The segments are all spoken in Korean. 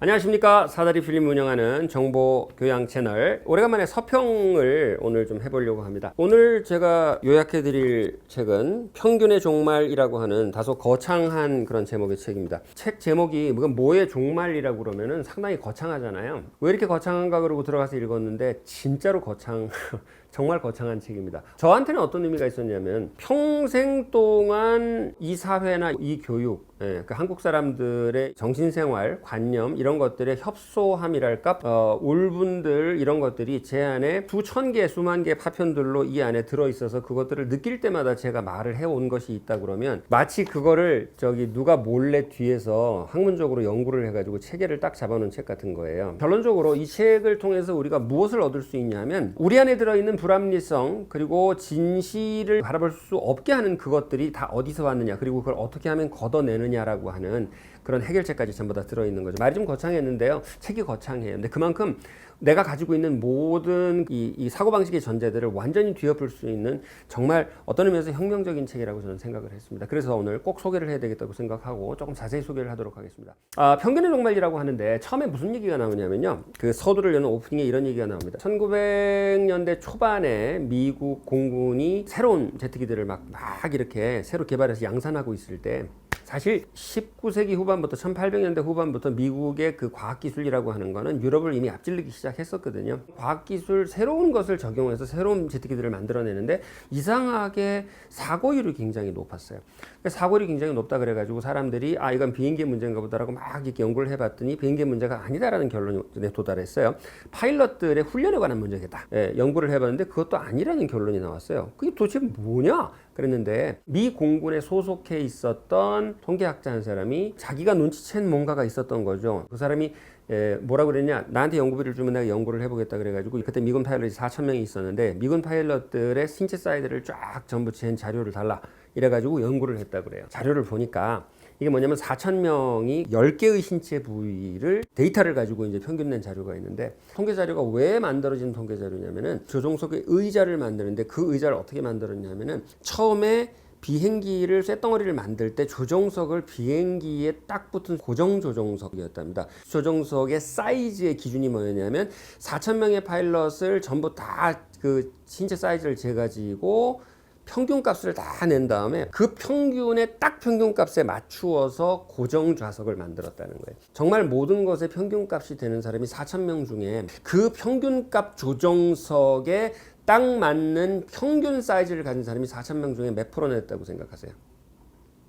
안녕하십니까. 사다리 필름 운영하는 정보 교양 채널. 오래간만에 서평을 오늘 좀 해보려고 합니다. 오늘 제가 요약해 드릴 책은 평균의 종말이라고 하는 다소 거창한 그런 제목의 책입니다. 책 제목이 뭐가 뭐의 종말이라고 그러면은 상당히 거창하잖아요. 왜 이렇게 거창한가 그러고 들어가서 읽었는데 진짜로 거창 정말 거창한 책입니다. 저한테는 어떤 의미가 있었냐면 평생 동안 이 사회나 이 교육, 예, 그 한국 사람들의 정신생활, 관념 이런 것들의 협소함이랄까, 어, 울분들 이런 것들이 제 안에 수천 개, 수만 개 파편들로 이 안에 들어 있어서 그것들을 느낄 때마다 제가 말을 해온 것이 있다 그러면 마치 그거를 저기 누가 몰래 뒤에서 학문적으로 연구를 해가지고 체계를 딱 잡아놓은 책 같은 거예요. 결론적으로 이 책을 통해서 우리가 무엇을 얻을 수 있냐면 우리 안에 들어있는 불합리성 그리고 진실을 바라볼 수 없게 하는 그것들이 다 어디서 왔느냐 그리고 그걸 어떻게 하면 걷어내느냐라고 하는 그런 해결책까지 전부 다 들어있는 거죠. 말이 좀 거창했는데요. 책이 거창해요. 근데 그만큼 내가 가지고 있는 모든 이, 이 사고방식의 전제들을 완전히 뒤엎을 수 있는 정말 어떤 의미에서 혁명적인 책이라고 저는 생각을 했습니다. 그래서 오늘 꼭 소개를 해야 되겠다고 생각하고 조금 자세히 소개를 하도록 하겠습니다. 아, 평균의 종말이라고 하는데 처음에 무슨 얘기가 나오냐면요. 그 서두를 여는 오프닝에 이런 얘기가 나옵니다. 1900년대 초반에 미국 공군이 새로운 제트기들을 막, 막 이렇게 새로 개발해서 양산하고 있을 때 사실 19세기 후반부터 1800년대 후반부터 미국의 그 과학기술이라고 하는 거는 유럽을 이미 앞질르기 시작했었거든요. 과학기술 새로운 것을 적용해서 새로운 제트기들을 만들어내는데 이상하게 사고율이 굉장히 높았어요. 그러니까 사고율이 굉장히 높다 그래가지고 사람들이 아 이건 비행기 문제인가 보다라고 막 이렇게 연구를 해봤더니 비행기 문제가 아니다라는 결론에 도달했어요. 파일럿들의 훈련에 관한 문제겠다. 예, 연구를 해봤는데 그것도 아니라는 결론이 나왔어요. 그게 도대체 뭐냐? 그랬는데 미 공군에 소속해 있었던 통계학자 한 사람이 자기가 눈치챈 뭔가가 있었던 거죠. 그 사람이 에, 뭐라 그랬냐 나한테 연구비를 주면 내가 연구를 해보겠다 그래가지고 그때 미군 파일럿이 4천 명이 있었는데 미군 파일럿들의 신체 사이드를 쫙 전부 잰 자료를 달라 이래가지고 연구를 했다 그래요. 자료를 보니까 이게 뭐냐면 4천 명이 10개의 신체 부위를 데이터를 가지고 이제 평균 낸 자료가 있는데 통계 자료가 왜 만들어진 통계 자료냐면은 조종석의 의자를 만드는데 그 의자를 어떻게 만들었냐면은 처음에 비행기를 쇳덩어리를 만들 때 조종석을 비행기에 딱 붙은 고정 조종석이었답니다. 조종석의 사이즈의 기준이 뭐였냐면 4천 명의 파일럿을 전부 다 그 신체 사이즈를 재가지고 평균 값을 다 낸 다음에 그 평균의 딱 평균 값에 맞추어서 고정 좌석을 만들었다는 거예요. 정말 모든 것의 평균 값이 되는 사람이 4천 명 중에 그 평균 값 조정석에 딱 맞는 평균 사이즈를 가진 사람이 4천 명 중에 몇 프로 냈다고 생각하세요?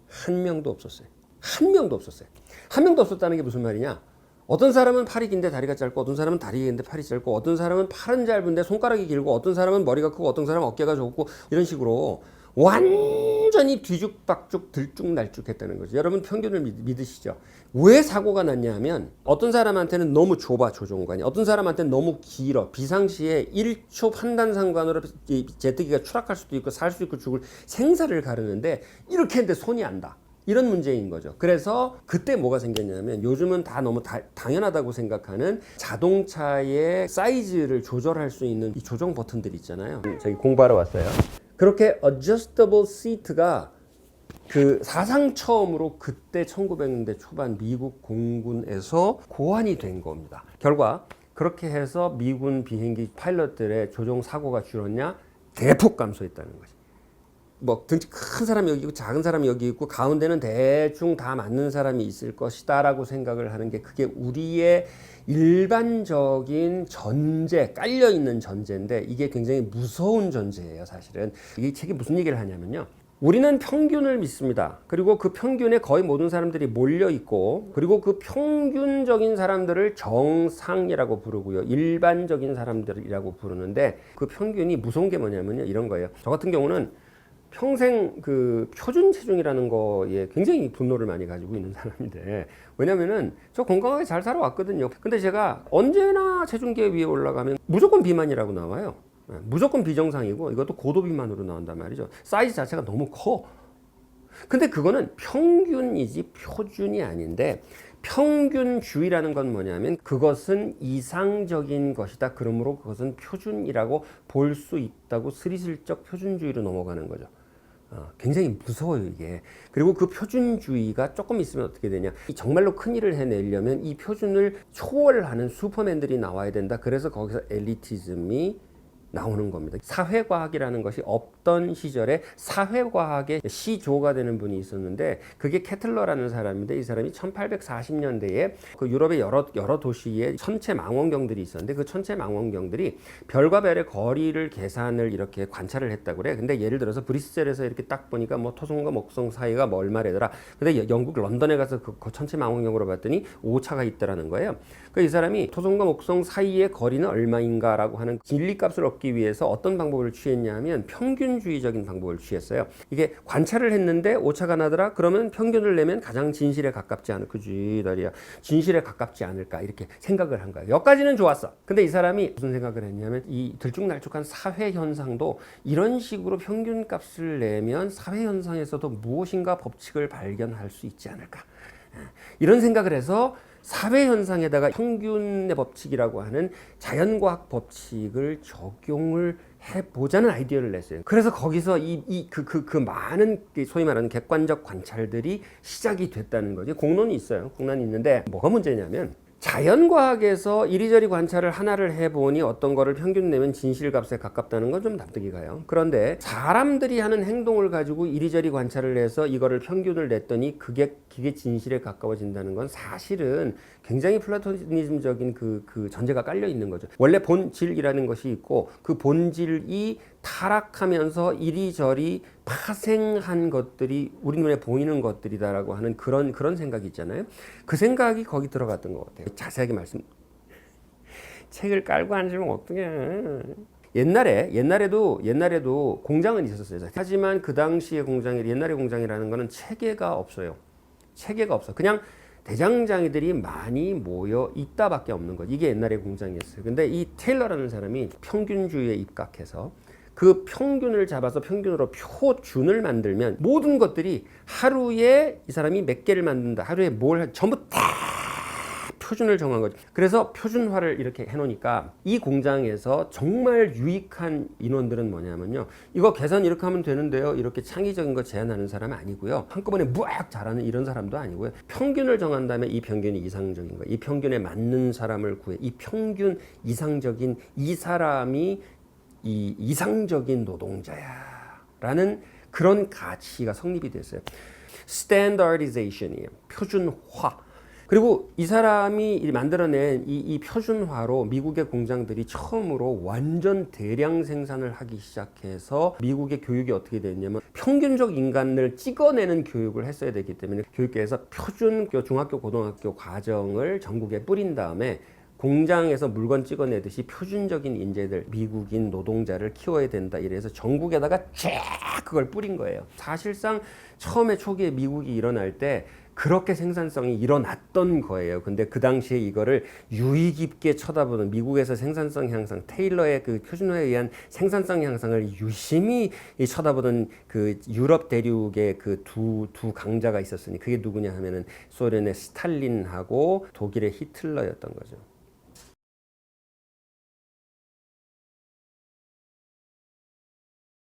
한 명도 없었어요. 한 명도 없었어요. 한 명도 없었다는 게 무슨 말이냐? 어떤 사람은 팔이 긴데 다리가 짧고 어떤 사람은 다리가 긴데 팔이 짧고 어떤 사람은 팔은 짧은데 손가락이 길고 어떤 사람은 머리가 크고 어떤 사람은 어깨가 좁고 이런 식으로 완전히 뒤죽박죽 들쭉날쭉 했다는 거죠. 여러분 평균을 믿, 으시죠왜 사고가 났냐 하면 어떤 사람한테는 너무 좁아 조종관이 어떤 사람한테는 너무 길어 비상시에 1초 판단 상관으로 이 제트기가 추락할 수도 있고 살수 있고 죽을 생사를 가르는데 이렇게 했는데 손이 안다. 이런 문제인 거죠. 그래서 그때 뭐가 생겼냐면 요즘은 다 너무 다, 당연하다고 생각하는 자동차의 사이즈를 조절할 수 있는 이 조정 버튼들 있잖아요. 저기 공부하러 왔어요. 그렇게 adjustable seat가 그 사상 처음으로 그때 1900년대 초반 미국 공군에서 고안이 된 겁니다. 결과 그렇게 해서 미군 비행기 파일럿들의 조종 사고가 줄었냐? 대폭 감소했다는 거지. 뭐 등치 큰 사람이 여기 있고 작은 사람이 여기 있고 가운데는 대충 다 맞는 사람이 있을 것이다라고 생각을 하는 게 그게 우리의 일반적인 전제 깔려 있는 전제인데 이게 굉장히 무서운 전제예요 사실은 이 책이 무슨 얘기를 하냐면요 우리는 평균을 믿습니다. 그리고 그 평균에 거의 모든 사람들이 몰려 있고, 그리고 그 평균적인 사람들을 정상이라고 부르고요. 일반적인 사람들이라고 부르는데, 그 평균이 무서운 게 뭐냐면요. 이런 거예요. 저 같은 경우는 평생 그 표준 체중이라는 거에 굉장히 분노를 많이 가지고 있는 사람인데, 왜냐면은 저 건강하게 잘 살아왔거든요. 근데 제가 언제나 체중계 위에 올라가면 무조건 비만이라고 나와요. 예, 무조건 비정상이고 이것도 고도 비만으로 나온단 말이죠. 사이즈 자체가 너무 커. 근데 그거는 평균이지 표준이 아닌데 평균주의라는 건 뭐냐면 그것은 이상적인 것이다. 그러므로 그것은 표준이라고 볼 수 있다고 스리슬쩍 표준주의로 넘어가는 거죠. 어, 굉장히 무서워요 이게. 그리고 그 표준주의가 조금 있으면 어떻게 되냐? 이 정말로 큰 일을 해내려면 이 표준을 초월하는 슈퍼맨들이 나와야 된다. 그래서 거기서 엘리티즘이 나오는 겁니다. 사회과학이라는 것이 없던 시절에 사회과학의 시조가 되는 분이 있었는데 그게 캐틀러라는 사람인데 이 사람이 1840년대에 그 유럽의 여러 여러 도시에 천체 망원경들이 있었는데 그 천체 망원경들이 별과 별의 거리를 계산을 이렇게 관찰을 했다고 그래. 근데 예를 들어서 브리스셀에서 이렇게 딱 보니까 뭐 토성과 목성 사이가 뭐 얼마래더라. 근데 영국 런던에 가서 그, 그 천체 망원경으로 봤더니 오차가 있더라는 거예요. 그이 사람이 토성과 목성 사이의 거리는 얼마인가라고 하는 진리값을 얻기 위해서 어떤 방법을 취했냐면 평균주의적인 방법을 취했어요. 이게 관찰을 했는데 오차가 나더라. 그러면 평균을 내면 가장 진실에 가깝지 않을 그지 다리야. 진실에 가깝지 않을까 이렇게 생각을 한 거야. 여기까지는 좋았어. 근데 이 사람이 무슨 생각을 했냐면 이 들쭉날쭉한 사회 현상도 이런 식으로 평균값을 내면 사회 현상에서도 무엇인가 법칙을 발견할 수 있지 않을까. 이런 생각을 해서 사회 현상에다가 평균의 법칙이라고 하는 자연과학 법칙을 적용을 해보자는 아이디어를 냈어요. 그래서 거기서 이그그 그 많은 그 소위 말하는 객관적 관찰들이 시작이 됐다는 거지. 공론이 있어요. 공론이 있는데 뭐가 문제냐면 자연과학에서 이리저리 관찰을 하나를 해보니 어떤 거를 평균 내면 진실값에 가깝다는 건 좀 납득이 가요. 그런데 사람들이 하는 행동을 가지고 이리저리 관찰을 해서 이거를 평균을 냈더니 그게 그게 진실에 가까워진다는 건 사실은 굉장히 플라토니즘적인 그, 그 전제가 깔려 있는 거죠. 원래 본질이라는 것이 있고 그 본질이 타락하면서 이리저리 파생한 것들이 우리 눈에 보이는 것들이다라고 하는 그런 그런 생각이 있잖아요. 그 생각이 거기 들어갔던 것 같아요. 자세하게 말씀. 책을 깔고 앉으면 어떡해. 옛날에 옛날에도 옛날에도 공장은 있었어요. 하지만 그 당시의 공장이 옛날의 공장이라는 거는 체계가 없어요. 체계가 없어. 그냥 대장장이들이 많이 모여 있다밖에 없는 거. 이게 옛날의 공장이었어요. 근데 이 테일러라는 사람이 평균주의에 입각해서 그 평균을 잡아서 평균으로 표준을 만들면 모든 것들이 하루에 이 사람이 몇 개를 만든다. 하루에 뭘 할- 전부 다 표준을 정한 거죠. 그래서 표준화를 이렇게 해놓으니까 이 공장에서 정말 유익한 인원들은 뭐냐면요. 이거 계산 이렇게 하면 되는데요. 이렇게 창의적인 거 제안하는 사람 아니고요. 한꺼번에 무악 잘하는 이런 사람도 아니고요. 평균을 정한 다음에 이 평균이 이상적인 거, 이 평균에 맞는 사람을 구해. 이 평균 이상적인 이 사람이 이 이상적인 노동자야라는 그런 가치가 성립이 됐어요. standardization이에요. 표준화. 그리고 이 사람이 이 만들어낸 이, 이 표준화로 미국의 공장들이 처음으로 완전 대량 생산을 하기 시작해서 미국의 교육이 어떻게 됐냐면 평균적 인간을 찍어내는 교육을 했어야 되기 때문에 교육계에서 표준 중학교 고등학교 과정을 전국에 뿌린 다음에 공장에서 물건 찍어내듯이 표준적인 인재들, 미국인 노동자를 키워야 된다. 이래서 전국에다가 쫙 그걸 뿌린 거예요. 사실상 처음에 초기에 미국이 일어날 때 그렇게 생산성이 일어났던 거예요. 근데 그 당시에 이거를 유의 깊게 쳐다보는 미국에서 생산성 향상, 테일러의 그 표준화에 의한 생산성 향상을 유심히 이 쳐다보던 그 유럽 대륙의 그 두 두 강자가 있었으니 그게 누구냐 하면은 소련의 스탈린하고 독일의 히틀러였던 거죠.